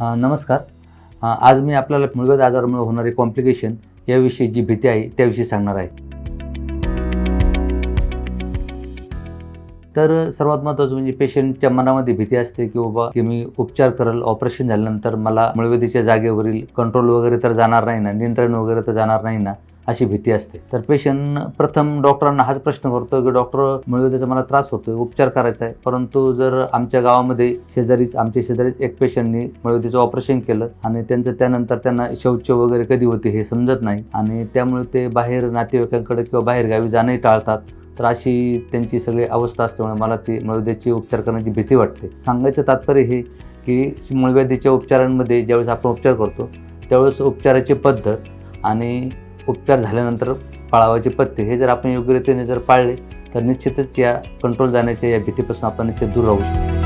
नमस्कार. आज मी आपल्याला मुळव्याध आजारामुळे होणारे कॉम्प्लिकेशन याविषयी जी भीती आहे त्याविषयी सांगणार आहे. तर सर्वात महत्त्वाचं म्हणजे पेशंटच्या मनामध्ये भीती असते की बाबा की मी उपचार करेल ऑपरेशन झाल्यानंतर मला मुळवेदीच्या जागेवरील कंट्रोल वगैरे तर जाणार नाही ना नियंत्रण वगैरे तर जाणार नाही ना. अशी भीती असते. तर पेशंट प्रथम डॉक्टरांना हाच प्रश्न करतो की डॉक्टर मुळव्याधीचा मला त्रास होतोय उपचार करायचा आहे. परंतु जर आमच्या गावामध्ये शेजारीच आमच्या शेजारीच एक पेशंटनी मिळवतीचं ऑपरेशन केलं आणि त्यांचं त्यानंतर त्यांना शौच वगैरे कधी होते हे समजत नाही आणि त्यामुळे ते बाहेर नातेवाईकांकडे किंवा बाहेर गावी जाणंही टाळतात तर अशी त्यांची सगळी अवस्था असल्यामुळे मला ती मळव्याची उपचार करण्याची भीती वाटते. सांगायचं तात्पर्य हे की मळव्याधीच्या उपचारांमध्ये ज्यावेळेस आपण उपचार करतो त्यावेळेस उपचाराची पद्धत आणि उपचार झाल्यानंतर पाळावाचे पथ्य हे जर आपण योग्यरीतीने जर पाळले तर निश्चितच या कंट्रोल जाण्याच्या या भीतीपासून आपण निश्चित दूर राहू शकतो.